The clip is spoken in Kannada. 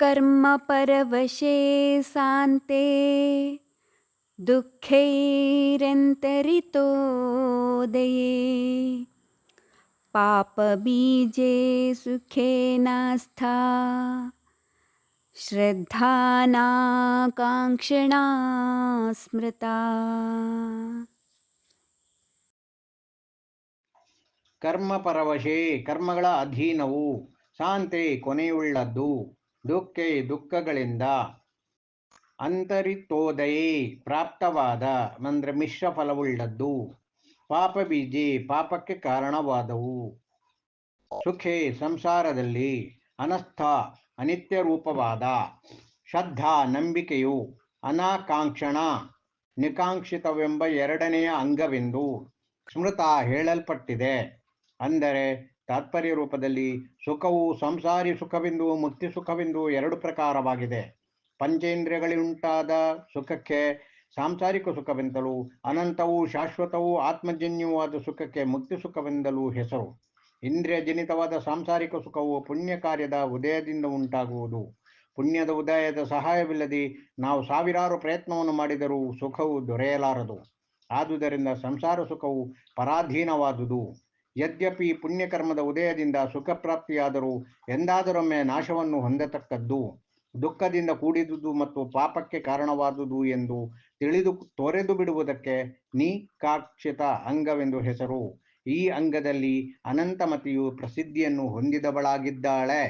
कर्मपरवशे सान्ते दुःखैरन्तरितोदये पापबीजे सुखे नास्था श्रद्धानाकाङ्क्षिणा स्मृता ಕರ್ಮ ಪರವಶೆ ಕರ್ಮಗಳ ಅಧೀನವು ಶಾಂತಿ ಕೊನೆಯುಳ್ಳದ್ದು ದುಃಖೆ ದುಃಖಗಳಿಂದ ಅಂತರಿತೋದಯೇ ಪ್ರಾಪ್ತವಾದ, ಅಂದರೆ ಮಿಶ್ರ ಫಲವುಳ್ಳದ್ದು. ಪಾಪ ಬೀಜಿ ಪಾಪಕ್ಕೆ ಕಾರಣವಾದವು. ಸುಖೆ ಸಂಸಾರದಲ್ಲಿ ಅನಸ್ಥ ಅನಿತ್ಯ ರೂಪವಾದ ಶ್ರದ್ಧಾ, ನಂಬಿಕೆಯು ಅನಾಕಾಂಕ್ಷಣ, ನಿಕಾಂಕ್ಷಿತವೆಂಬ ಎರಡನೆಯ ಅಂಗವೆಂದು ಸ್ಮೃತ ಹೇಳಲ್ಪಟ್ಟಿದೆ. ಅಂದರೆ ತಾತ್ಪರ್ಯ ರೂಪದಲ್ಲಿ ಸುಖವು ಸಂಸಾರಿ ಸುಖವೆಂದು, ಮುಕ್ತಿ ಸುಖವೆಂದು ಎರಡು ಪ್ರಕಾರವಾಗಿದೆ. ಪಂಚೇಂದ್ರಿಯಗಳಿಂಟಾದ ಸುಖಕ್ಕೆ ಸಾಂಸಾರಿಕ ಸುಖವೆಂದಲೂ ಅನಂತವೂ ಶಾಶ್ವತವೂ ಆತ್ಮಜನ್ಯವಾದ ಸುಖಕ್ಕೆ ಮುಕ್ತಿ ಸುಖವೆಂದಲೂ ಹೆಸರು. ಇಂದ್ರಿಯ ಜನಿತವಾದ ಸಾಂಸಾರಿಕ ಸುಖವು ಪುಣ್ಯ ಕಾರ್ಯದ ಉದಯದಿಂದ ಉಂಟಾಗುವುದು. ಪುಣ್ಯದ ಉದಯದ ಸಹಾಯವಿಲ್ಲದೆ ನಾವು ಸಾವಿರಾರು ಪ್ರಯತ್ನವನ್ನು ಮಾಡಿದರೂ ಸುಖವು ದೊರೆಯಲಾರದು. ಆದುದರಿಂದ ಸಂಸಾರ ಸುಖವು ಪರಾಧೀನವಾದುದು. ಯದ್ಯಪಿ ಪುಣ್ಯಕರ್ಮದ ಉದಯದಿಂದ ಸುಖ ಪ್ರಾಪ್ತಿಯಾದರೂ ಎಂದಾದರೊಮ್ಮೆ ನಾಶವನ್ನು ಹೊಂದತಕ್ಕದ್ದು. ದುಃಖದಿಂದ ಕೂಡಿದುದು ಮತ್ತು ಪಾಪಕ್ಕೆ ಕಾರಣವಾದುದು ಎಂದು ತಿಳಿದು ತೊರೆದು ಬಿಡುವುದಕ್ಕೆ ನೀಕಾಕ್ಷಿತ ಅಂಗವೆಂದು ಹೆಸರು. ಈ ಅಂಗದಲ್ಲಿ ಅನಂತಮತಿಯು ಪ್ರಸಿದ್ಧಿಯನ್ನು ಹೊಂದಿದವಳಾಗಿದ್ದಾಳೆ.